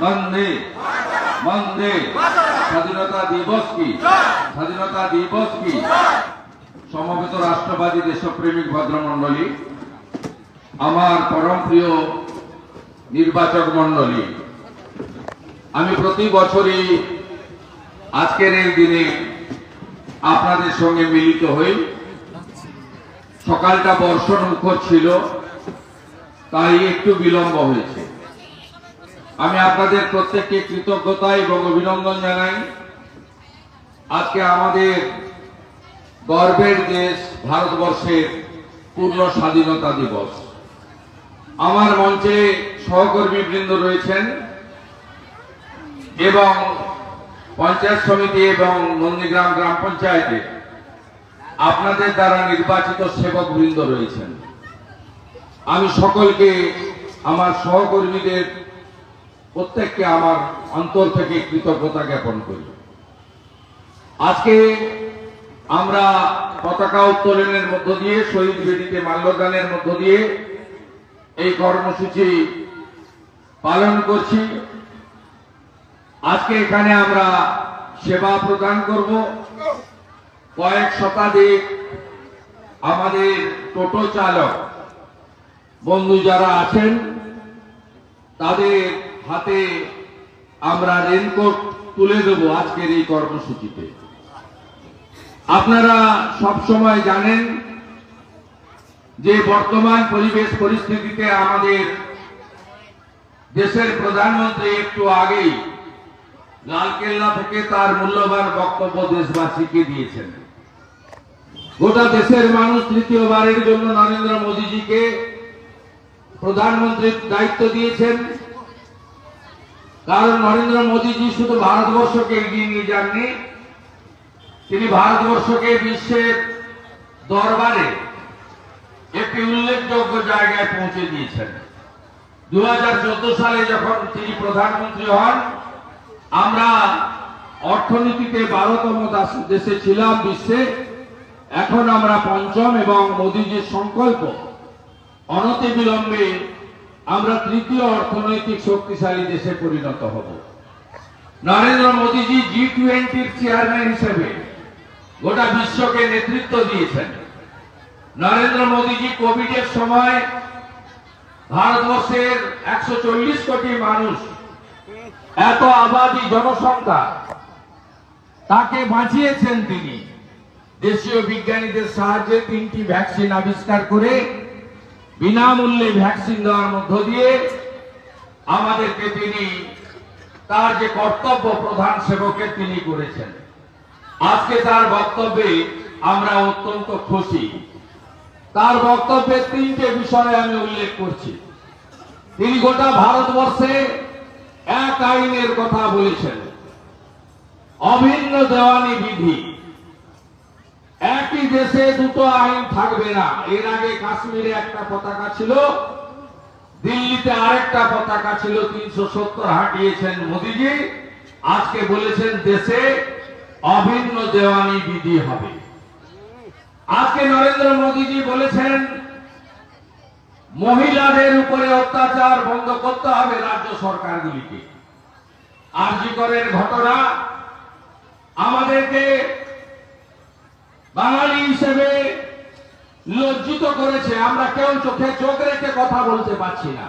বন্দে বন্দে স্বাধীনতা দিবস কি? স্বাধীনতা দিবস কি? সমবেত রাষ্ট্রবাদী দেশপ্রেমিক ভদ্রমণ্ডলী, আমার পরম প্রিয় নির্বাচক মণ্ডলী, আমি প্রতি বছরই আজকের এই দিনে আপনাদের সঙ্গে মিলিত হই। সকালটা বর্ষণ মুখর ছিল, তাই একটু বিলম্ব হয়েছে। আমি আপনাদের প্রত্যেককে কৃতজ্ঞতা এবং অভিনন্দন জানাই। আজকে আমাদের গর্বের দেশ ভারতবর্ষের পূর্ণ স্বাধীনতা দিবস। আমার মঞ্চে সহকর্মী বৃন্দ রয়েছেন এবং পঞ্চায়েত সমিতি এবং নন্দীগ্রাম গ্রাম পঞ্চায়েতে আপনাদের দ্বারা নির্বাচিত সেবক বৃন্দ রয়েছেন। আমি সকলকে, আমার সহকর্মীদের প্রত্যেককে আমার অন্তর থেকে কৃতজ্ঞতা জ্ঞাপন করি। আজকে আমরা পতাকা উত্তোলনের মধ্য দিয়ে, শহীদ বেদিতে মাল্যদানের মধ্য দিয়ে এই কর্মসূচি পালন করছি। আজকে এখানে আমরা সেবা প্রদান করব। কয়েক শতাধিক আমাদের টোটো চালক, বন্ধু যারা আছেন, তাদের হাতে আমরা রেনকোট তুলে দেব আজকের এই কর্মসূচিতে। আপনারা সব সময় জানেন যে বর্তমান পরিবেশ পরিস্থিতিতে আমাদের দেশের প্রধানমন্ত্রী একটু আগেই লালকেল্লা থেকে তার মূল্যবান বক্তব্য দেশবাসীকে দিয়েছেন। গোটা দেশের মানুষ তৃতীয়বারের জন্য নরেন্দ্র মোদীজিকে প্রধানমন্ত্রীর দায়িত্ব দিয়েছেন। কারণ নরেন্দ্র মোদীজি শুধু ভারতবর্ষকে এগিয়ে নিয়ে যাননি, তিনি ভারতবর্ষকে বিশ্বের দরবারে একটি উল্লেখযোগ্য জায়গায় পৌঁছে দিয়েছেন। দু সালে যখন তিনি প্রধানমন্ত্রী হন, আমরা অর্থনীতিতে বারোতম দেশে ছিলাম বিশ্বে, এখন আমরা পঞ্চম এবং মোদীজির সংকল্প অনতি বিলম্বে আমরা তৃতীয় অর্থনৈতিক শক্তিশালী দেশে পরিণত হব। নরেন্দ্র মোদীজি জি টোয়েন্টির চেয়ারম্যান হিসেবে গোটা বিশ্বকে নেতৃত্ব দিয়েছেন। নরেন্দ্র মোদীজি কোভিডের সময় ভারতবর্ষের একশো চল্লিশ কোটি মানুষ এত আবাদি জনসংখ্যা, তাকে বাঁচিয়েছেন তিনি। দেশীয় বিজ্ঞানীদের সাহায্যে তিনটি ভ্যাকসিন আবিষ্কার করে বিনামূল্যে ভ্যাকসিন দেওয়ার মধ্য দিয়ে আমাদেরকে তিনি তার যে কর্তব্য প্রধান সেবকের তিনি করেছেন। আজকে তার বক্তব্যে আমরা অত্যন্ত খুশি। তার বক্তব্যে তিনটে বিষয়ে আমি উল্লেখ করছি। তিনি গোটা ভারতবর্ষে এক আইনের কথা বলেছেন। অভিন্ন দেওয়ানি বিধি দেশে দুটো আইন থাকবে না। এর আগে কাশ্মীরে একটা পতাকা ছিল, দিল্লিতে আরেকটা পতাকা ছিল, তিনশো সত্তর হাঁটিয়েছেন মোদীজি। আজকে বলেছেন, দেশে অভিন্ন দেওয়ানি বিধি হবে। আজকে নরেন্দ্র মোদীজি বলেছেন, মহিলাদের উপরে অত্যাচার বন্ধ করতে হবে রাজ্য সরকারগুলিকে। আরজিকরের ঘটনা, আমাদেরকে বাঙালি হিসেবে লজ্জিত করেছে, আমরা কেউ চোখে চোখ রেখে কথা বলতে পারছি না।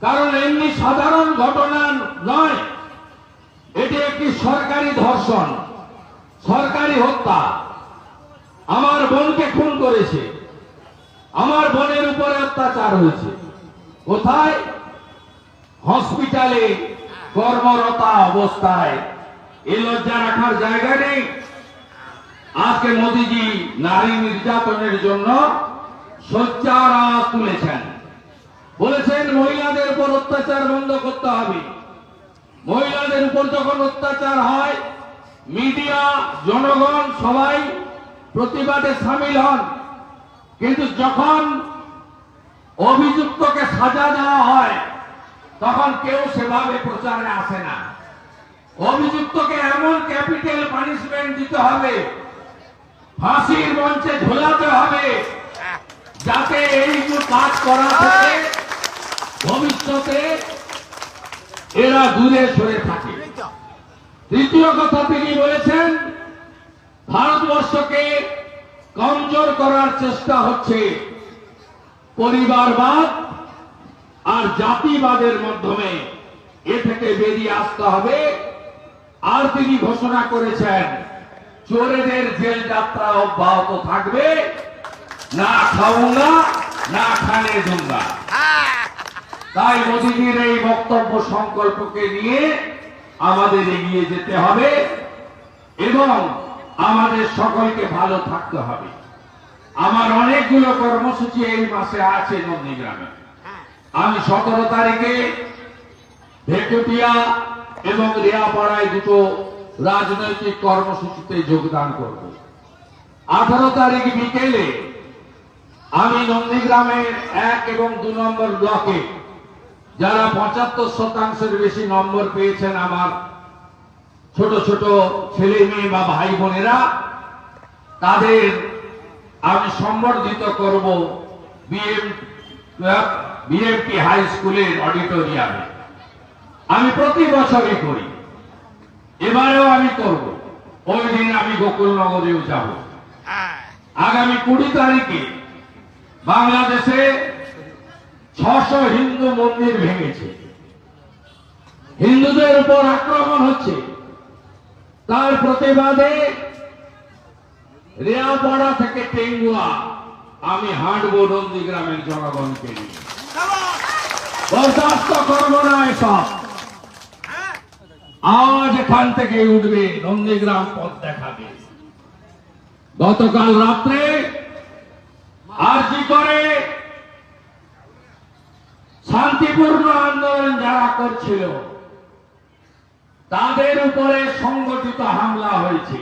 কারণ এমনি সাধারণ ঘটনা নয়, এটি একটি সরকারি ধর্ষণ, সরকারি হত্যা। আমার বোনকে খুন করেছে, আমার বোনের উপরে অত্যাচার হয়েছে। কোথায়? হসপিটালে কর্মরতা অবস্থায়। এ লজ্জা রাখার জায়গা নেই। আজকে মোদীজি নারী নির্যাতনের জন্য সোচ্চার আওয়াজ তুলেছেন। বলেছেন মহিলাদের উপর অত্যাচার বন্ধ করতে হবে। মহিলাদের উপর যখন অত্যাচার হয়, মিডিয়া, জনগণ সবাই প্রতিবাদে সামিল হন। কিন্তু যখন অভিযুক্তকে সাজা দেওয়া হয়, তখন কেউ সেভাবে প্রচারে আসে না। অভিযুক্তকে এমন ক্যাপিটাল পানিশমেন্ট দিতে হবে ফাঁসির মঞ্চে ঝোলাতে হবে। যাতে এই যে কাজ করা ভবিষ্যতে এরা দূরে সরে থাকে। তৃতীয় কথা তিনি বলেছেন, ভারতবর্ষকে কমজোর করার চেষ্টা হচ্ছে পরিবারবাদ আর জাতিবাদের মাধ্যমে। এ থেকে বেরিয়ে আসতে হবে। আর তিনি ঘোষণা করেছেন চোরেদের জেল যাত্রা অব্যাহত থাকবে। না খাউঙ্গা না খানে দুঙ্গা তাই মোদীজির এই বক্তব্য সংকল্পকে নিয়ে আমাদের এগিয়ে যেতে হবে এবং আমাদের সকলকে ভালো থাকতে হবে। আমার অনেকগুলো কর্মসূচি এই মাসে আছে নন্দীগ্রামে। আমি সতেরো তারিখে ভেকুটিয়া এবং রিয়াপাড়ায় দুটো রাজনৈতিক কর্মসূচিতে যোগদান করব। আঠারো তারিখ বিকেলে আমি নন্দীগ্রামের এক এবং দু নম্বর ব্লকে যারা পঁচাত্তর শতাংশের বেশি নম্বর পেয়েছেন আমার ছোট ছোট ছেলে মেয়ে বা ভাই বোনেরা, তাদের আমি সম্বর্ধিত করব বিএম, বিএমপি হাই স্কুলের অডিটোরিয়ামে। আমি প্রতি বছরই করি। এবারেও আমি করব। ওই দিন আমি গোকুলনগরেও যাব। আগামী কুড়ি তারিখে বাংলাদেশে ছশো হিন্দু মন্দির ভেঙেছে। হিন্দুদের উপর আক্রমণ হচ্ছে। তার প্রতিবাদে রেয়াপাড়া থেকে টেঙ্গুয়া আমি হাঁটবো নন্দীগ্রামের জনগণকে নিয়ে। বরদাস্ত করব না এসব। আজ এখান থেকে উঠবে, নন্দীগ্রাম পথ দেখাবে। গতকাল রাত্রে আরজি করে? শান্তিপূর্ণ আন্দোলন যারা করছিল, তাদের উপরে সংগঠিত হামলা হয়েছে।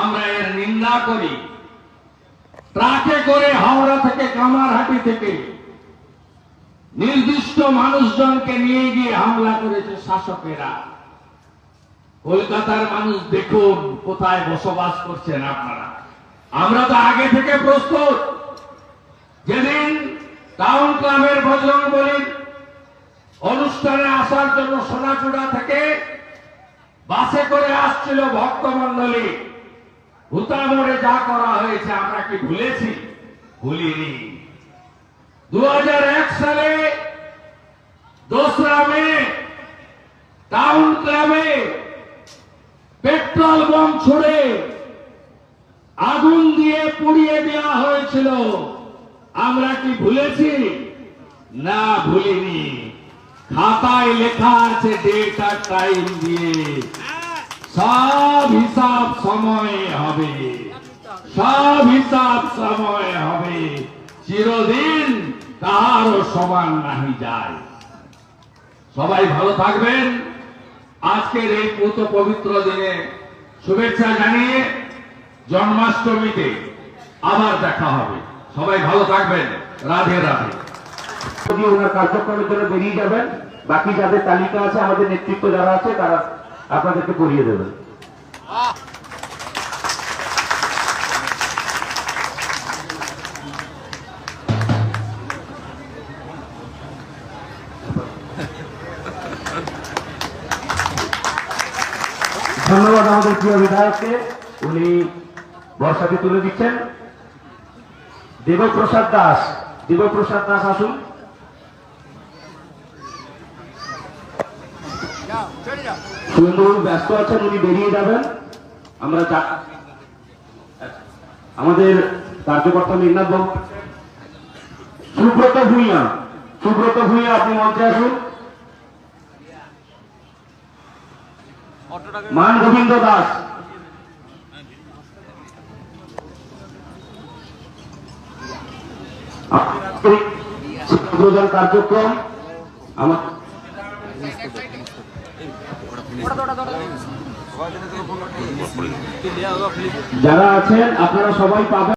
আমরা এর নিন্দা করি। ট্রাকে করে হাওড়া থেকে কামারহাটি থেকে নির্দিষ্ট মানুষজনকে নিয়ে গিয়ে হামলা করেছে শাসকেরা। কলকাতার মানুষ দেখুন, কোথায় বসবাস করছেন আপনারা। আমরা তো আগে থেকে প্রস্তুত। যেদিন টাউন ক্লাবের বজরং বলির অনুষ্ঠানে আসার জন্য সোনাচূড়া থেকে বাসে করে আসছিল ভক্ত ভক্তমন্ডলী ভূতামোড়ে যা করা হয়েছে আমরা কি ভুলেছি? ভুলিনি। দু হাজার এক সালে দোসরা মে টাউন ক্লাবে পেট্রোল বম ছুড়ে আগুন দিয়ে পুড়িয়ে দেওয়া হয়েছিল। আমরা কি ভুলেছি? না, ভুলিনি। খাতায় লেখা আছে ডেট টাইম দিয়ে। সব হিসাব সময়ে হবে। সব হিসাব সময়ে হবে। চিরদিন কারও সমান নাহি যায়। সবাই ভালো থাকবেন। আজকের এই পুত পবিত্র দিনে শুভেচ্ছা জানিয়ে জন্মাষ্টমীতে আবার দেখা হবে। সবাই ভালো থাকবেন। রাধে রাধে। যদি ওনার কার্যক্রমের জন্য বেরিয়ে যাবেন বাকি যাদের তালিকা আছে আমাদের নেতৃত্ব যারা আছে তারা আপনাদেরকে করিয়ে দেবেন। ধন্যবাদ আমাদের প্রিয় বিধায়ককে। উনি বর্ষাকে তুলে দিচ্ছেন। দেবপ্রসাদ দাস দেবপ্রসাদ দাস আসুন। সুরেন্দ্রবাবু ব্যস্ত আছেন, উনি বেরিয়ে যাবেন। আমরা আমাদের কার্যকর্তা মেঘনাথ বাবু। সুব্রত ভূঁইয়া সুব্রত ভূঁইয়া, আপনি মঞ্চে আসুন। মান গোবিন্দ দাস। কার্যক্রম আমার যারা আছেন আপনারা সবাই পাবেন।